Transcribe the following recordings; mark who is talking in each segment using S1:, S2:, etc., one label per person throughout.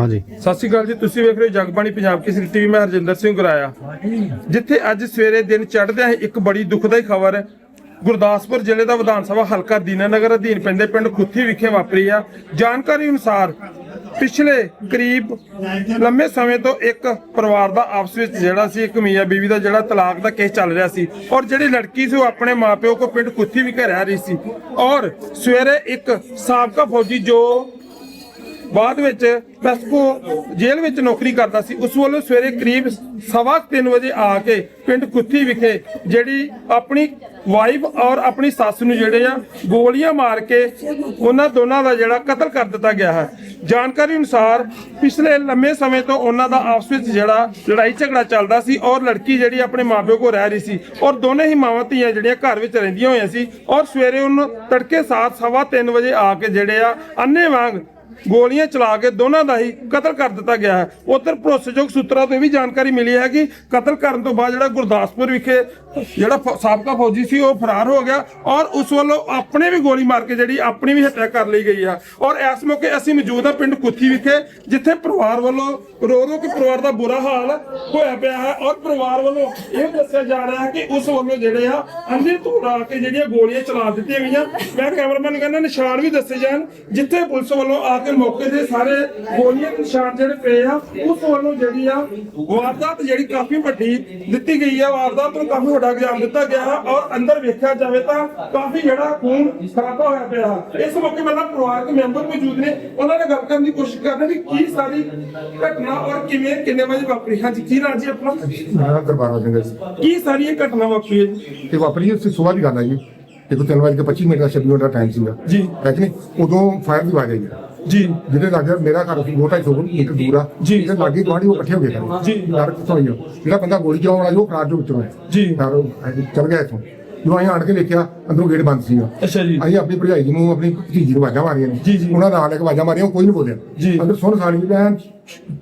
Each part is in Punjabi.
S1: ਹਾਂਜੀ।
S2: ਸਤਿ ਸ਼੍ਰੀ ਅਕਾਲ ਜੀ, ਤੁਸੀਂ ਵੇਖ ਰਹੇ ਹੋ ਜਗਬਾਣੀ ਪੰਜਾਬ ਕੇਸਰੀ ਟੀਵੀ, ਮੈਂ ਹਰਜਿੰਦਰ ਸਿੰਘ ਗੁਰਾਇਆ। ਜਿੱਥੇ ਅੱਜ ਸਵੇਰੇ ਦਿਨ ਚੜ੍ਹਦਿਆਂ ਹੀ ਇੱਕ ਬੜੀ ਦੁਖਦਾਈ ਖਬਰ ਹੈ ਗੁਰਦਾਸਪੁਰ ਜ਼ਿਲ੍ਹੇ ਦਾ ਵਿਧਾਨ ਸਭਾ ਹਲਕਾ ਦੀਨਾਨਗਰ ਅਧੀਨ ਪੈਂਦੇ ਪਿੰਡ ਖੁੱਥੀ ਵਿਖੇ ਵਾਪਰੀ ਆ। ਜਾਣਕਾਰੀ ਅਨੁਸਾਰ ਪਿਛਲੇ ਕਰੀਬ ਲੰਮੇ ਸਮੇਂ ਤੋਂ ਇੱਕ ਪਰਿਵਾਰ ਦਾ ਆਪਸ ਵਿੱਚ ਜਿਹੜਾ ਸੀ, ਇੱਕ ਮੀਆਂ ਬੀਵੀ ਦਾ ਜਿਹੜਾ ਤਲਾਕ ਦਾ ਕੇਸ ਚੱਲ ਰਿਹਾ ਸੀ ਔਰ ਜਿਹੜੀ ਲੜਕੀ ਸੀ ਉਹ ਆਪਣੇ ਮਾਪਿਓ ਕੋ ਪਿੰਡ ਖੁੱਥੀ ਵਿਖੇ ਰਹਿ ਰਹੀ ਸੀ ਔਰ ਸਵੇਰੇ ਇੱਕ ਸਾਬਕਾ ਫੌਜੀ ਜੋ ਬਾਅਦ ਵਿੱਚ ਵੈਸਕੋ ਜੇਲ੍ਹ ਵਿੱਚ ਨੌਕਰੀ ਕਰਦਾ ਸੀ। ਉਸ ਵੱਲੋਂ ਸਵੇਰੇ ਕਰੀਬ ਸਵਾ ਕੁ ਤਿੰਨ ਵਜੇ ਆ ਕੇ ਪਿੰਡ ਕੁੱਤੀ ਵਿਖੇ ਜਿਹੜੀ ਆਪਣੀ ਵਾਈਫ ਔਰ ਆਪਣੀ ਸੱਸ ਨੂੰ ਜਿਹੜੇ ਆ ਗੋਲੀਆਂ ਮਾਰ ਕੇ ਉਹਨਾਂ ਦੋਨਾਂ ਦਾ ਜਿਹੜਾ ਕਤਲ ਕਰ ਦਿੱਤਾ ਗਿਆ ਹੈ। ਜਾਣਕਾਰੀ ਅਨੁਸਾਰ ਪਿਛਲੇ ਲੰਮੇ ਸਮੇਂ ਤੋਂ ਉਹਨਾਂ ਦਾ ਆਪਸ ਵਿੱਚ ਜਿਹੜਾ ਲੜਾਈ ਝਗੜਾ ਚੱਲਦਾ ਸੀ ਔਰ ਲੜਕੀ ਜਿਹੜੀ ਆਪਣੇ ਮਾਪਿਓ ਕੋਲ ਰਹਿ ਰਹੀ ਸੀ ਔਰ ਦੋਨੇ ਹੀ ਮਾਵਾਂ ਧੀਆਂ ਜਿਹੜੀਆਂ ਘਰ ਵਿੱਚ ਰਹਿੰਦੀਆਂ ਹੋਈਆਂ ਸੀ ਔਰ ਸਵੇਰੇ ਉਹਨੂੰ ਤੜਕੇ ਸਾਤ ਸਵਾ ਤਿੰਨ ਵਜੇ ਆ ਕੇ ਜਿਹੜੇ ਆ ਅੰਨੇ ਵਾਂਗ ਗੋਲੀਆਂ ਚਲਾ ਕੇ ਦੋਨਾਂ ਦਾ ਹੀ ਕਤਲ ਕਰ ਦਿੱਤਾ ਗਿਆ ਹੈ। ਉਧਰ ਭਰੋਸੇਯੋਗ ਸੂਤਰਾਂ ਤੋਂ ਇਹ ਵੀ ਜਾਣਕਾਰੀ ਮਿਲੀ ਹੈ ਕਿ ਕਤਲ ਕਰਨ ਤੋਂ ਬਾਅਦ ਜਿਹੜਾ ਗੁਰਦਾਸਪੁਰ ਵਿਖੇ ਜਿਹੜਾ ਸਾਬਕਾ ਫੌਜੀ ਸੀ, ਉਹ ਫਰਾਰ ਹੋ ਗਿਆ ਔਰ ਉਸ ਵੱਲੋਂ ਆਪਣੇ ਵੀ ਗੋਲੀ ਮਾਰ ਕੇ ਜਿਹੜੀ ਆਪਣੀ ਵੀ ਹੱਤਿਆ ਕਰ ਲਈ ਗਈ ਹੈ। ਔਰ ਇਸ ਮੌਕੇ ਅਸੀਂ ਮੌਜੂਦ ਹਾਂ ਪਿੰਡ ਕੁੱਥੀ ਵਿਖੇ, ਜਿੱਥੇ ਪਰਿਵਾਰ ਵੱਲੋਂ ਰੋ ਰੋ ਕੇ ਪਰਿਵਾਰ ਦਾ ਬੁਰਾ ਹਾਲ ਹੋਇਆ ਪਿਆ ਹੈ ਔਰ ਪਰਿਵਾਰ ਵੱਲੋਂ ਇਹ ਦੱਸਿਆ ਜਾ ਰਿਹਾ ਹੈ ਕਿ ਉਸ ਵੱਲੋਂ ਜਿਹੜੇ ਆ ਅੰਧੇ ਧੂੜ ਆ ਕੇ ਜਿਹੜੀਆਂ ਗੋਲੀਆਂ ਚਲਾ ਦਿੱਤੀਆਂ ਗਈਆਂ। ਮੈਂ ਕੈਮਰਾਮੈਨ ਨੂੰ ਕਹਿੰਦਾ ਨਿਸ਼ਾਨ ਵੀ ਦੱਸੇ ਜਾਣ, ਜਿੱਥੇ ਪੁਲਿਸ ਵੱਲੋਂ ਆ ਕੇ ਮੌਕੇ ਦੇ ਸਾਰੇ ਗੋਲੀਆਂ ਦੇ ਨਿਸ਼ਾਨ ਜਿਹੜੇ ਪਏ ਆ ਉਸ ਵੱਲੋਂ ਜਿਹੜੀ ਆ ਵਾਰਦਾਤ ਜਿਹੜੀ ਕਾਫੀ ਵੱਡੀ ਦਿੱਤੀ ਗਈ ਆ। ਵਾਰਦਾਤ ਨੂੰ ਕਾਫੀ ਵੱਡਾ ਇਲਜ਼ਾਮ ਦਿੱਤਾ ਗਿਆ ਹੈ ਔਰ ਅੰਦਰ ਵੇਖਿਆ ਜਾਵੇ ਤਾਂ ਕਾਫੀ ਜਿਹੜਾ ਖੂਨ ਖਰਾਬਾ ਹੋਇਆ ਪਿਆ ਹੈ ਇਸ ਮੌਕੇ ਮੇਰੇ ਪਰਿਵਾਰਕ ਮੈਂਬਰ ਮੌਜੂਦ ਨੇ। ਉਹਨਾਂ ਨਾਲ ਗੱਲ ਕਰਨ ਦੀ ਕੋਸ਼ਿਸ਼ ਕਰਦੇ ਨੇ ਕਿ ਸਾਰੀ ਘਟਨਾ ਔਰ ਕਿਵੇਂ ਕਿੰਨੇ ਵਜੇ ਵਾਪਰੀ? ਕੀ ਨਾਂ ਜੀ ਆਪਣਾ?
S3: ਮੇਰਾ ਦਰਬਾਰਾ ਸਿੰਘ
S2: ਕੀ ਸਾਰੀ ਇਹ ਘਟਨਾ ਵਾਪਰੀ ਹੈ ਜੀ?
S3: ਤੇ ਵਾਪਰੀ ਉਸ ਸਵੇਰ ਦੀ ਗੱਲ ਹੈ ਜੀ। ਦੇਖੋ ਤਿੰਨ ਵਜੇ ਕੇ 25 ਮਿੰਟ ਦਾ 26 ਮਿੰਟ ਦਾ ਟਾਈਮ ਸੀਗਾ।
S2: ਜੀ।
S3: ਹੈ ਕਿ ਨਹੀਂ? ਉਦੋਂ ਫਾਇਰ ਦੀ ਆਵਾਜ਼ ਆਈ ਹੈ।
S2: ਜੀ
S3: ਜਿਹਦੇ ਲੱਗੇ ਮੇਰਾ ਘਰ ਸੀ ਦੋ ਢਾਈ ਸੌ ਮੀਟਰ ਦੂਰ ਆ
S2: ਜੀ।
S3: ਜਿਹਦੇ ਲਾਗੇ ਗਵਾਂਢੀ ਉਹ ਇਕੱਠੇ ਹੋ ਗਏ
S2: ਜੀ।
S3: ਡਰ ਕਿੱਥੋਂ ਆਈ? ਜਿਹੜਾ ਬੰਦਾ ਗੋਲੀ ਚਲਾਉਣ ਵਾਲਾ ਸੀ ਉਹ ਫਰਾਰ ਦੇ ਵਿੱਚੋਂ ਹੈ
S2: ਜੀ।
S3: ਡਰ ਚਲ ਗਿਆ ਇੱਥੋਂ ਜਦੋਂ ਅਸੀਂ ਆਣ ਕੇ ਦੇਖਿਆ ਅੰਦਰੋਂ ਗੇਟ ਬੰਦ ਸੀਗਾ
S2: ਅੱਛਾ ਜੀ
S3: ਅਸੀਂ ਆਪਣੀ ਭਰਜਾਈ ਨੂੰ ਆਪਣੀ ਭਤੀਜੀ ਨੂੰ ਆਵਾਜ਼ਾਂ ਮਾਰੀਆਂ ਨੇ
S2: ਜੀ, ਜੀ।
S3: ਉਹਨਾਂ ਨਾਲ ਲੈ ਕੇ ਆਵਾਜ਼ਾਂ ਮਾਰੀਆਂ ਉਹ ਕੋਈ ਨਹੀਂ ਬੋਲਿਆ
S2: ਜੀ।
S3: ਅੰਦਰ ਸੁਣ ਸਾਣੀ ਮੈਂ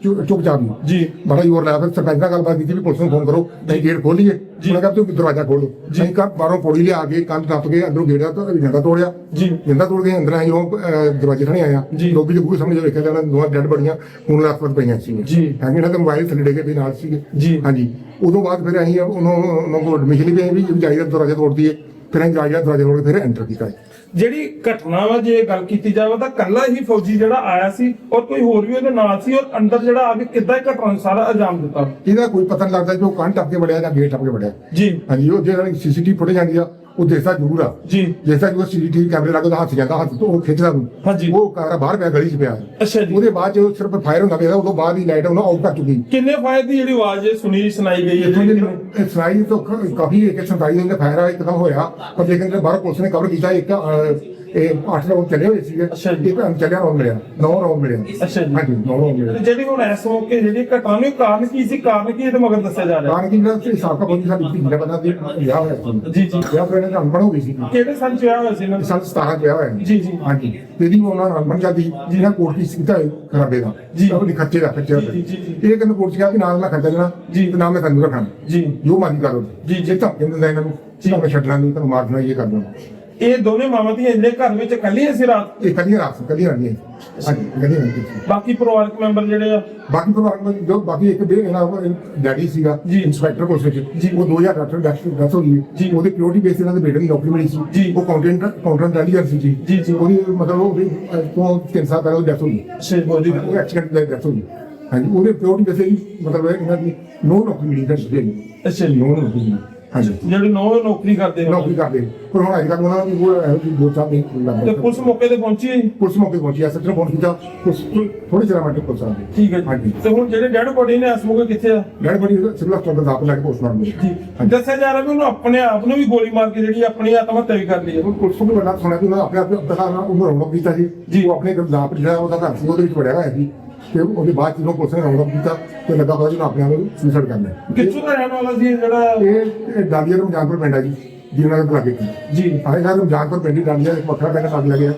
S3: ਚੁੱਪਚਾਪ ਹੀ
S2: ਜੀ।
S3: ਬੜਾ ਜ਼ੋਰ ਲਾਇਆ ਫਿਰ ਸਰਪੰਚ ਨਾਲ ਗੱਲਬਾਤ ਕੀਤੀ ਵੀ ਪੁਲਿਸ ਨੂੰ ਫੋਨ ਕਰੋ। ਨਹੀਂ ਗੇਟ ਖੋਲੀਏ ਉਹਨਾਂ ਕਹਿੰਦਾ ਤੂੰ ਦਰਵਾਜ਼ਾ ਖੋਲੋ ਅਸੀਂ ਘਰ ਬਾਹਰੋਂ ਪੌੜੀ ਲਿਆ ਕੇ ਕੰਧ ਟੱਪ ਕੇ ਅੰਦਰੋਂ ਦਾ ਤੋਂ ਜਿੰਦਾ ਤੋੜਿਆ।
S2: ਜੀ।
S3: ਜਿੰਦਾ ਤੋੜ ਕੇ ਅੰਦਰ ਆਈ ਉਹ ਦਰਵਾਜ਼ੇ ਥਾਣੇ ਆਇਆ
S2: ਜੀ।
S3: ਲੋਬੀ ਦੇ ਬੂਹੇ ਸਾਹਮਣੇ ਜੋ ਵੇਖਿਆ ਜਾਣਾ ਦੋਹਾਂ ਡੈਡ ਬੜੀਆਂ ਖੂਨ ਲਾਸਪਤ ਪਈਆਂ ਸੀ।
S2: ਜੀ।
S3: ਹੈਗੇ ਇਹਨਾਂ ਦੇ ਮੋਬਾਈਲ ਥੱਲੇ ਡੇਗੇ ਵੀ ਨਾਲ ਸੀਗੇ।
S2: ਜੀ।
S3: ਹਾਂਜੀ। ਉਦੋਂ ਬਾਅਦ ਫਿਰ ਅਸੀਂ ਉਹਨੂੰ ਉਹਨਾਂ ਕੋਲ ਐਡਮਿਸ਼ਨ ਵੀ ਵੀ ਜਾਈਦਾ ਦਰਵਾਜ਼ਾ ਤੋੜ ਦਈਏ। ਫਿਰ ਅਸੀਂ ਜਾਈਦਾ ਦਰਵਾਜ਼ਾ ਤੋੜ ਕੇ ਫਿਰ ਐਂਟਰ ਕੀਤਾ।
S2: ਜਿਹੜੀ ਘਟਨਾ ਵਾ ਜੇ ਗੱਲ ਕੀਤੀ ਜਾਵੇ ਤਾਂ ਕੱਲਾ ਹੀ ਫੌਜੀ ਜਿਹੜਾ ਆਇਆ ਸੀ ਔਰ ਕੋਈ ਹੋਰ ਵੀ ਉਹਦੇ ਨਾਲ ਸੀ ਔਰ ਅੰਦਰ ਜਿਹੜਾ ਆ ਕੇ ਕਿੱਦਾਂ ਇਹ ਘਟਨਾ ਨੂੰ ਸਾਰਾ ਇਲਜ਼ਾਮ ਦਿੱਤਾ?
S3: ਇਹਦਾ ਕੋਈ ਪਤਾ ਨਹੀਂ ਲੱਗਦਾ ਕਿ ਉਹ ਕੰਨ ਟੱਪ ਕੇ ਵੜਿਆ ਜਾਂ ਗੇਟ ਟੱਪ ਕੇ ਵੜਿਆ।
S2: ਜੀ।
S3: ਹਾਂਜੀ ਉਹ ਜਿਹੜਾ ਸੀਸੀਟੀਵੀ ਫੁਟੇਜ ਆਂਦੀ ਆ ਉਹ ਦੇਖਦਾ ਜ਼ਰੂਰ ਆ।
S2: ਜੀ।
S3: ਜੈਸਾ ਕਿ ਉਹ ਸੀਸੀਟੀਵੀ ਕੈਮਰੇ ਲੱਗਾ ਉਹਦਾ ਹੱਥ ਜਾਂਦਾ ਹੱਥ ਤੋਂ ਉਹ ਖਿੱਚਦਾ ਨੂੰ
S2: ਹਾਂਜੀ।
S3: ਉਹ ਕਾਰਾ ਬਾਹਰ ਪਿਆ ਗਲੀ 'ਚ ਪਿਆ।
S2: ਅੱਛਾ ਜੀ।
S3: ਉਹਦੇ ਬਾਅਦ ਚ ਸਿਰਫ ਫਾਇਰ ਹੁੰਦਾ ਪਿਆ ਉਦੋਂ ਬਾਅਦ ਹੀ ਲਾਈਟ ਉਹਨੂੰ ਆਊਟ ਕਰ ਚੁੱਕੀ।
S2: ਕਿੰਨੇ ਫਾਇਰ ਦੀ ਜਿਹੜੀ ਆਵਾਜ਼ ਸੁਣੀ ਸੁਣਾਈ ਗਈ ਹੈ
S3: ਇੱਥੋਂ
S2: ਜੀ?
S3: ਦੇ ਸਰਾਈ ਤੋਂ ਕ- ਕਾਫੀ ਇੱਕ ਸੰਤਾਈ ਦੇ ਫਾਇਰ ਆ ਇੱਕਦਮ ਹੋਇਆ ਪਰ ਲੇਕਿਨ ਬਾਹਰ ਪੁਲਿਸ ਨੇ ਕਵਰ ਕੀਤਾ ਇੱਕ ਅਹ, ਇਹ 8 ਰਾਉਂਡ ਚੱਲੇ ਹੋਏ ਸੀਗੇ।
S2: ਅੱਛਾ ਜੀ।
S3: ਇੱਕ ਚੱਲਿਆ ਰਾਉਂਡ ਮਿਲਿਆ। 9 ਰਾਉਂਡ ਮਿਲਿਆ
S2: ਅੱਛਾ ਜੀ।
S3: ਹਾਂਜੀ 9 ਰਾਉਂਡ
S2: ਤੇ
S3: ਮਿਲਿਆ
S2: ਜਿਹੜੀ ਹੁਣ ਇਸ ਮੌਕੇ ਜਿਹੜੀ ਘਟਨਾ ਨੂੰ ਕਾਰਨ ਕੀ ਸੀ? ਕਾਰਨ ਕੀ ਇਹਦੇ ਮਗਰ ਦੱਸਿਆ ਜਾ ਰਿਹਾ?
S3: ਕਾਰਨ ਕੀ ਜਿਹੜਾ ਸਾਬਕਾ ਪੁਲਿਸ ਸਾਡੀ ਧੀ ਦਾ ਬੰਦਾ ਦੀ ਵਿਆਹ ਹੋਇਆ ਸੀ।
S2: ਜੀ ਜੀ।
S3: ਵਿਆਹ ਫਿਰ ਇਹਨਾਂ ਅਨਪੜ੍ਹ ਹੋ ਗਈ ਸੀ।
S2: ਕਿਹੜੇ ਸੰਨ ਚ ਹੋਇਆ ਹੋਇਆ ਸੀ ਇਹਨਾਂ ਦਾ?
S3: ਸਾਲ 17 ਚ ਵਿਆਹ ਹੋਇਆ।
S2: ਜੀ, ਜੀ।
S3: ਹਾਂਜੀ। ਤੇਰੀ ਉਹਨਾਂ ਨਾਲ ਅਨਪੜ੍ਹ ਜਾਂਦੀ ਜਿਹਨਾਂ ਕੋਰਟ ਕੀ ਕੀਤਾ ਖਰਾਬੇ ਦਾ।
S2: ਜੀ।
S3: ਉਹ ਖਰਚੇ ਦਾ ਦਾ।
S2: ਜੀ, ਜੀ, ਜੀ।
S3: ਇਹ ਕਹਿੰਦੇ ਕੋਰਟ ਕਿਹਾ ਕਿ ਨਾਲ ਮੈਂ ਖਰਚਾ ਦੇਣਾ
S2: ਜੀ।
S3: ਤੇ ਨਾਲ ਮੈਂ ਰੱਖਣਾ।
S2: ਜੀ।
S3: ਜੋ ਮਰਜ਼ੀ ਕਰ
S2: ਜੀ, ਜੀ।
S3: ਜੇ ਧਮਕੀ ਦਿੰਦਾ ਇਹਨਾਂ ਨੂੰ
S2: ਜੀ।
S3: ਤਾਂ ਮੈਂ ਛੱਡਣਾ ਨਹੀਂ ਤੁਹਾਨੂੰ ਮਾਰ ਦੇਣਾ ਇਹ ਕਰ ਦੇਣਾ।
S2: ਇਹ ਦੋਨੇ ਮਾਵਾਂ ਧੀਆਂ ਜਿਹੜੇ ਘਰ ਵਿੱਚ ਇਕੱਲੀਆਂ ਸੀ ਰਾਤ?
S3: ਇਹ ਕਦੀ ਰਾਤ ਹਾਂਜੀ ਕਦੀ ਰਾਣੀ
S2: ਬਾਕੀ ਪਰਿਵਾਰਕ ਮੈਂਬਰ ਜਿਹੜੇ ਆ?
S3: ਬਾਕੀ ਪਰਿਵਾਰ ਵਿੱਚ ਜੋ ਬਾਕੀ ਇੱਕ ਬੇ ਇਹਨਾਂ ਦਾ ਡੈਡੀ ਸੀਗਾ
S2: ਜੀ।
S3: ਇੰਸਪੈਕਟਰ ਪੁਲਿਸ ਵਿੱਚ।
S2: ਜੀ।
S3: ਉਹ 2018 ਡੈਥ ਡੈਥ ਹੋ ਗਈ
S2: ਜੀ।
S3: ਉਹਦੇ ਪਿਓਰਟੀ ਬੇਸ ਇਹਨਾਂ ਦੇ ਬੇਟੇ ਨੂੰ ਨੌਕਰੀ ਮਿਲੀ ਸੀ।
S2: ਜੀ।
S3: ਉਹ ਕਾਉਂਟੈਂਟ ਕਾਉਂਟੈਂਟ ਡੈਲੀਅਰ ਸੀ ਜੀ।
S2: ਜੀ, ਜੀ।
S3: ਉਹਦੀ ਮਤਲਬ ਉਹ ਵੀ, ਅਹ, ਤੋਂ ਤਿੰਨ ਸਾਲ ਪਹਿਲਾਂ ਡੈਥ ਹੋ ਗਈ।
S2: ਜੀ
S3: ਉਹ ਐਕਸੀਡੈਂਟ ਦਾ ਡੈਥ ਹੋ ਗਈ। ਹਾਂਜੀ ਉਹਦੇ ਪਿਓਰਟੀ ਬੇਸ ਹੀ ਮਤਲਬ ਇਹਨਾਂ ਦੀ ਨੋ ਨੌਕਰੀ ਮਿਲੀ ਤਾਂ
S2: ਅੱਛਾ ਜੀ।
S3: ਨੋ ਨੌਕਰੀ ਮਿਲੀ ਹਾਂਜੀ।
S2: ਜਿਹੜੇ ਨੌ ਨੌਕਰੀ ਕਰਦੇ ਆ।
S3: ਨੌਕਰੀ ਕਰਦੇ। ਪਰ ਹੁਣ ਅੱਜ ਕੱਲ੍ਹ ਉਹਨਾਂ ਨੂੰ ਉਹ ਇਹੋ ਜਿਹੀ ਦੋ ਚਾਰ ਨਹੀਂ
S2: ਤੇ
S3: ਲੱਗਦਾ
S2: ਪੁਲਿਸ ਮੌਕੇ ਤੇ ਪਹੁੰਚੀ ਹੈ ਜੀ?
S3: ਪੁਲਿਸ ਮੌਕੇ ਪਹੁੰਚੀ ਐ ਸੱਚੋ ਫੋਨ ਕੀਤਾ ਉਸ ਥੋੜੇ ਚਿਰ ਬਾਅਦ ਪੁਲਿਸ ਆ ਗਈ।
S2: ਠੀਕ ਹੈ
S3: ਹਾਂਜੀ।
S2: ਜੀ ਤੇ ਹੁਣ ਜਿਹੜੇ ਡੈਡ ਬੋਡੀ ਨੇ ਇਸ ਮੌਕੇ ਕਿੱਥੇ ਆ?
S3: ਡੈਡ ਬੜੀ ਸਿਵਲ ਹਸਪਤਾਲ ਦਾ ਦਾਖਲ ਲੈ ਕੇ ਪੋਸਟਮਾਰਟਮ
S2: ਜੀ
S3: ਹਾਂਜੀ।
S2: ਦੱਸਿਆ ਜਾ ਰਿਹਾ ਵੀ ਉਹਨੂੰ ਆਪਣੇ ਆਪ ਨੂੰ ਵੀ ਗੋਲੀ ਮਾਰ ਕੇ ਜਿਹੜੀ ਆਪਣੀ ਆਤਮ ਹੱਤਿਆ ਵੀ ਕਰ ਲਈ ਹੈ।
S3: ਪੁਲਿਸ ਨੂੰ ਬਣਾ ਸੁਣਿਆ ਕਿ ਉਹਨਾਂ ਆਪਣੇ ਆਪ ਨਾ ਉਹਨੂੰ ਰੌਣਕ ਕੀਤਾ ਸੀ
S2: ਜੀ।
S3: ਉਹ ਆਪਣੇ ਗਰਦਾਪ ਜਿਹੜਾ ਉਹਦਾ ਘਰ ਸੀ ਉਹਦੇ ਵਿੱਚ ਵੜਿਆ ਹੋਇਆ ਸੀ। ਤੇ ਉਹਦੇ ਬਾਅਦ ਜਦੋਂ ਪੁਲਿਸ ਨੇ ਰੌਣਕ ਕੀਤਾ ਤੇ ਲੱਗਾ ਪਤਾ ਜਿਹਨੂੰ ਆਪਣੇ ਆਪ ਨੂੰ ਸੁਸਾਈਡ ਕਰਨਾ ਹੈ।
S2: ਕਿੱਥੋਂ ਦਾ ਰਹਿਣ ਵਾਲਾ ਸੀ ਇਹ ਜਿਹੜਾ?
S3: ਇਹ ਡਾਲੀਆ ਨੂੰ ਜਾਨਪੁਰ ਪਿੰਡ ਹੈ ਜੀ ਜਿਹਨਾਂ ਦੇ ਲਾਗੇ
S2: ਜੀ।
S3: ਆਏ ਘਰ ਨੂੰ ਜਾਨਪੁਰ ਪਿੰਡ ਹੀ ਡਾਲੀਆ ਇੱਕ ਵੱਖਰਾ ਪਿੰਡ ਲੱਗ ਲੱਗਿਆ।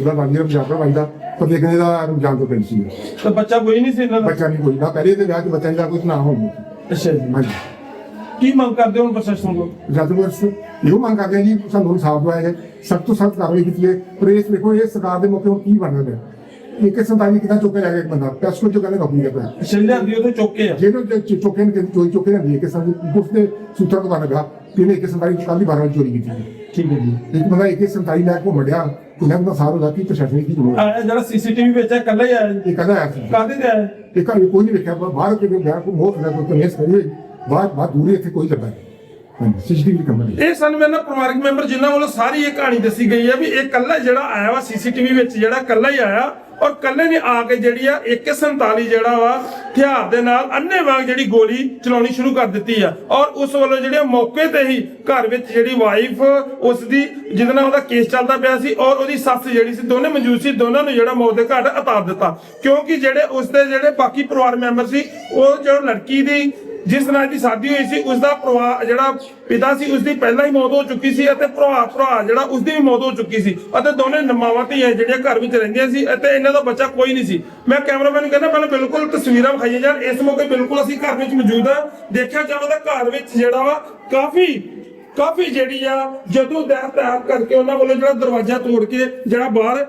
S3: ਉਹਦਾ ਡਾਲੀਆ ਨੂੰ ਜਾਨਪੁਰ ਵੱਜਦਾ ਪਰ ਲੇਕਿਨ ਇਹਦਾ ਜਾਨਪੁਰ ਪਿੰਡ ਸੀ।
S2: ਤੇ ਬੱਚਾ ਕੋਈ ਨਹੀਂ ਸੀ ਇਹਨਾਂ ਦਾ?
S3: ਬੱਚਾ ਨਹੀਂ ਕੋਈ। ਨਾ ਪਹਿਲੇ ਤੇ ਵਿਆਹ ਚ ਬੱਚਾ ਦਾ ਕੋਈ ਨਾ ਹੋਣੀ
S2: ਅੱਛਾ ਜੀ।
S3: ਹਾਂਜੀ।
S2: ਕੀ ਮੰਗ ਕਰਦੇ ਹੋ ਹੁਣ ਪ੍ਰਸ਼ਾਸਨ ਕੋਲ
S3: ਜਦ ਵਰਸ ਇਹੋ ਮੰਗ ਕਰਦੇ ਹਾਂ ਜੀ ਸਾਨੂੰ ਇਨਸਾਫ ਦਵਾਇਆ ਜਾਏ। ਸਖਤ ਤੋਂ ਸਖਤ ਕਾਰਵਾਈ ਕੀਤੀ ਹੈ ਪਰ ਇਸ ਵੇਖੋ ਇਹ ਸਰਕਾਰ ਦੇ ਮੌਕੇ ਹੁਣ ਕੀ ਬਣ ਰਿਹਾ ਇੱਕ ਸੰਤਾਈ ਕਿਦਾਂ ਚੁੱਕ ਕੇ ਲੈ ਇੱਕ ਬੰਦਾ ਪੈਸਕੋ ਚੋਂ ਕਹਿੰਦੇ ਨੌਕਰੀ ਕਰਦਾ ਹੈ।
S2: ਛਿੱਲਿਆਂ ਦੀ ਉਹਦੇ ਚੌਕੇ ਆ।
S3: ਜਿਹਨੂੰ ਤੇ ਚੁੱਕੇ ਨੇ ਚੋਰੀ ਚੁੱਕੇ ਨੇ ਕਿ ਸੰਤਾਈ ਪੁਲਿਸ ਦੇ ਸੂਤਰਾਂ ਤੋਂ ਪਤਾ ਲੱਗਾ ਕਿ ਇਹਨੇ ਇੱਕ ਸੰਤਾਈ ਕੱਲ ਦੀ 12 ਵਜੇ ਚੋਰੀ ਕੀਤੀ ਹੈ।
S2: ਠੀਕ ਹੈ ਜੀ।
S3: ਇੱਕ ਬੰਦਾ ਇੱਕ ਸੰਤਾਈ ਲੈ ਕੇ ਘੁੰਮ ਡਿਆ ਕਿੰਨਾ ਬੰਦਾ ਸਾਰ ਕਿ ਪ੍ਰਸ਼ਾਸਨ ਕੀ ਜ਼ਰੂਰਤ ਹੈ
S2: ਆਇਆ ਜਿਹੜਾ ਸੀਸੀਟੀਵੀ ਵਿੱਚ ਹੈ ਇਕੱਲਾ ਹੀ ਆਇਆ ਜੀ
S3: ਇਹ ਕਹਿੰਦਾ ਆਇਆ ਸੀ।
S2: ਕਾਹਦੇ ਤੇ ਆਇਆ?
S3: ਇਹ ਵੀ ਕੋਈ ਨਹੀਂ ਵੇਖਿਆ ਪਰ ਬਾਹਰ ਕਿਤੇ ਗਿਆ ਕੋਈ ਮੋਹ ਨਾ ਕੋਈ ਕਨੇਸ ਕਰੀ ਹੋਈ ਬਾਹਰ ਬਾਹਰ ਦੂਰੀ ਇੱਥੇ ਕੋਈ ਲੱਗਾ ਨਹੀਂ। CCTV company.
S2: ਇਹ ਸਾਨੂੰ ਮੇਰੇ ਨਾਲ ਪਰਿਵਾਰਕ ਮੈਂਬਰ ਜਿਨ੍ਹਾਂ ਵੱਲੋਂ ਸਾਰੀ ਇਹ ਕਹਾਣੀ ਦੱਸੀ ਗਈ ਹੈ ਵੀ ਇਹ ਕੱਲਾ ਜਿਹੜਾ ਆਇਆ ਵਾ ਸੀਸੀਟੀਵੀ ਵਿੱਚ ਜਿਹੜਾ ਕੱਲਾ ਹੀ ਆਇਆ ਔਰ ਕੱਲੇ ਨੇ ਆ ਕੇ ਜਿਹੜੀ ਆ 147 ਜਿਹੜਾ ਵਾ, ਹਥਿਆਰ ਦੇ ਨਾਲ ਅੰਨੇ ਵਾਂਗ ਜਿਹੜੀ ਗੋਲੀ ਚਲਾਉਣੀ ਸ਼ੁਰੂ ਕਰ ਦਿੱਤੀ ਆ। ਔਰ ਉਸ ਵੱਲੋਂ ਜਿਹੜੇ ਮੌਕੇ ਤੇ ਹੀ ਘਰ ਵਿੱਚ ਜਿਹੜੀ ਵਾਈਫ ਉਸ ਦੀ ਜਿਹਦੇ ਨਾਲ ਉਹਦਾ ਕੇਸ ਚੱਲਦਾ ਪਿਆ ਸੀ ਔਰ ਉਹਦੀ ਸੱਸ ਜਿਹੜੀ ਸੀ, ਦੋਨੇ ਮੌਜੂਦ ਸੀ, ਦੋਨਾਂ ਨੂੰ ਜਿਹੜਾ ਮੌਤ ਦੇ ਘਾਟ ਉਤਾਰ ਦਿੱਤਾ। ਕਿਉਂਕਿ ਜਿਹੜੇ ਉਸ ਦੇ ਜਿਹੜੇ ਬਾਕੀ ਪਰਿਵਾਰ ਮੈਂਬਰ ਸੀ, ਉਹ ਜਿਹੜਾ ਲੜਕੀ ਦੀ ਜਿਸ ਨਾਲ ਦੀ ਸ਼ਾਦੀ ਹੋਈ ਸੀ ਉਸ ਦਾ ਪਰਿਵਾਰ ਜਿਹੜਾ ਪਿਤਾ ਸੀ ਉਸ ਦੀ ਪਹਿਲਾਂ ਹੀ ਮੌਤ ਹੋ ਚੁੱਕੀ ਸੀ ਅਤੇ ਭਰਾ ਭਰਾ ਜਿਹੜਾ ਉਸ ਦੀ ਵੀ ਮੌਤ ਹੋ ਚੁੱਕੀ ਸੀ ਅਤੇ ਦੋਨੇ ਮਾਵਾਂ ਧੀਆਂ ਜਿਹੜੀਆਂ ਘਰ ਵਿੱਚ ਰਹਿੰਦੀਆਂ ਸੀ ਅਤੇ ਇਹਨਾਂ ਦਾ ਬੱਚਾ ਕੋਈ ਨਹੀਂ ਸੀ। ਮੈਂ ਕੈਮਰਾਮੈਨ ਕਹਿੰਦਾ, ਮੈਨੂੰ ਬਿਲਕੁਲ ਤਸਵੀਰਾਂ ਵਿਖਾਈਆਂ ਜਾਣ। ਇਸ ਮੌਕੇ ਬਿਲਕੁਲ ਅਸੀਂ ਘਰ ਵਿੱਚ ਮੌਜੂਦ ਆ ਦੇਖਿਆ ਜਾਵੇ ਤਾਂ ਘਰ ਵਿੱਚ ਜਿਹੜਾ ਵਾ, ਕਾਫੀ ਕਾਫੀ ਜਿਹੜੀ ਆ ਜਦੋਂ ਦਹਿ ਤਿਆਰ ਕਰਕੇ ਉਹਨਾਂ ਵੱਲੋਂ ਜਿਹੜਾ ਦਰਵਾਜ਼ਾ ਤੋੜ ਕੇ ਜਿਹੜਾ ਬਾਹਰ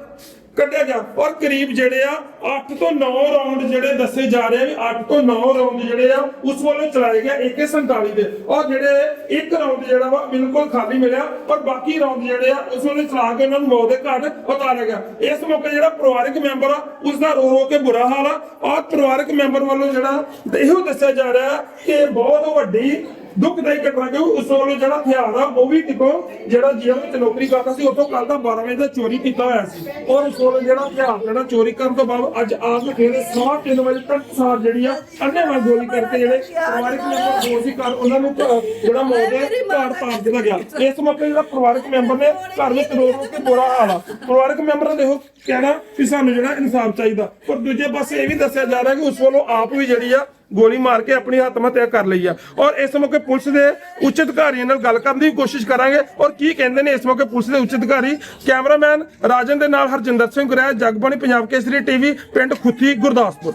S2: ਕੱਢਿਆ ਗਿਆ। ਔਰ ਕਰੀਬ ਜਿਹੜੇ ਆ 8 ਤੋਂ 9 ਰਾਉਂਡ ਜਿਹੜੇ ਦੱਸੇ ਜਾ ਰਹੇ ਆ ਵੀ 8 ਤੋਂ 9 ਰਾਉਂਡ ਜਿਹੜੇ ਆ, ਉਸ ਵੱਲੋਂ ਚਲਾਏ ਗਏ AK47 ਦੇ। ਔਰ ਜਿਹੜੇ ਇੱਕ ਰਾਉਂਡ ਜਿਹੜਾ ਵਾ, ਬਿਲਕੁਲ ਖਾਲੀ ਮਿਲਿਆ। ਔਰ ਬਾਕੀ ਰਾਉਂਡ ਜਿਹੜੇ ਆ, ਉਸ ਵੱਲੋਂ ਚਲਾ ਕੇ ਉਹਨਾਂ ਨੂੰ ਮੌਤ ਦੇ ਘਾਟ ਉਤਾਰਿਆ ਗਿਆ। ਇਸ ਮੌਕੇ ਜਿਹੜਾ ਪਰਿਵਾਰਕ ਮੈਂਬਰ ਆ ਉਸ ਦਾ ਰੋ ਰੋ ਕੇ ਬੁਰਾ ਹਾਲ ਆ। ਔਰ ਪਰਿਵਾਰਕ ਮੈਂਬਰ ਵੱਲੋਂ ਜਿਹੜਾ ਇਹੋ ਦੱਸਿਆ ਜਾ ਰਿਹਾ ਕਿ ਬਹੁਤ ਵੱਡੀ ਦੁੱਖਦਾਈ ਘਟਨਾ ਕਿ ਉਸ ਵੱਲੋਂ ਜਿਹੜਾ ਹਥਿਆਰ ਆ, ਉਹ ਵੀ ਕਿਤੋਂ ਜਿਹੜਾ ਜੇਲ੍ਹ ਵਿੱਚ ਨੌਕਰੀ ਕਰਦਾ ਸੀ, ਉੱਥੋਂ ਕੱਲ ਦਾ 12 ਵਜੇ ਦਾ ਚੋਰੀ ਕੀਤਾ ਹੋਇਆ ਸੀ। ਔਰ ਉਸ ਵੱਲੋਂ ਜਿਹੜਾ ਹਥਿਆਰ ਜਿਹੜਾ ਚੋਰੀ ਕਰਨ ਤੋਂ ਬਾਅਦ ਅੱਜ ਆ ਕੇ ਫਿਰ ਸਵਾ ਵਜੇ ਤੱਕ ਸਾਰ ਜਿਹੜੀ ਆ, ਅੰਨੇ ਨਾਲ ਗੋਲੀ ਕਰਕੇ ਜਿਹੜੇ ਪਰਿਵਾਰਕ ਮੈਂਬਰ ਦੋ ਸੀ ਘਰ, ਉਹਨਾਂ ਨੂੰ ਜਿਹੜਾ ਮੌਤ ਦੇ ਘਾਟ ਪਾਰ ਦਿੱਤਾ ਗਿਆ ਇਸ ਮੌਕੇ ਜਿਹੜਾ ਪਰਿਵਾਰਕ ਮੈਂਬਰ ਨੇ ਘਰ ਵਿੱਚ ਰੋ ਰੋ ਕੇ ਬੁਰਾ ਹਾਲ ਆ। ਪਰਿਵਾਰਕ ਮੈਂਬਰਾਂ ਦੇ ਉਹ ਕਹਿਣਾ ਕਿ ਸਾਨੂੰ ਜਿਹੜਾ ਇਨਸਾਫ ਚਾਹੀਦਾ। ਪਰ ਦੂਜੇ ਪਾਸੇ ਇਹ ਵੀ ਦੱਸਿਆ ਜਾ ਰਿਹਾ ਕਿ ਉਸ ਵੱਲੋਂ ਆਪ ਵੀ ਜਿਹੜੀ ਆ ਗੋਲੀ ਮਾਰ ਕੇ ਆਪਣੀ ਆਤਮ ਹੱਤਿਆ ਕਰ ਲਈ ਆ। ਔਰ ਇਸ ਮੌਕੇ ਪੁਲਿਸ ਦੇ ਉੱਚ ਅਧਿਕਾਰੀਆਂ ਨਾਲ ਗੱਲ ਕਰਨ ਦੀ ਵੀ ਕੋਸ਼ਿਸ਼ ਕਰਾਂਗੇ। ਔਰ ਕੀ ਕਹਿੰਦੇ ਨੇ ਇਸ ਮੌਕੇ ਪੁਲਿਸ ਦੇ ਉੱਚ ਅਧਿਕਾਰੀ? ਕੈਮਰਾਮੈਨ ਰਾਜਨ ਦੇ ਨਾਲ ਹਰਜਿੰਦਰ ਸਿੰਘ ਗੁਰੈਜ, ਜਗਬਾਣੀ ਪੰਜਾਬ ਕੇਸਰੀ ਟੀਵੀ, ਪਿੰਡ ਖੁੱਥੀ, ਗੁਰਦਾਸਪੁਰ।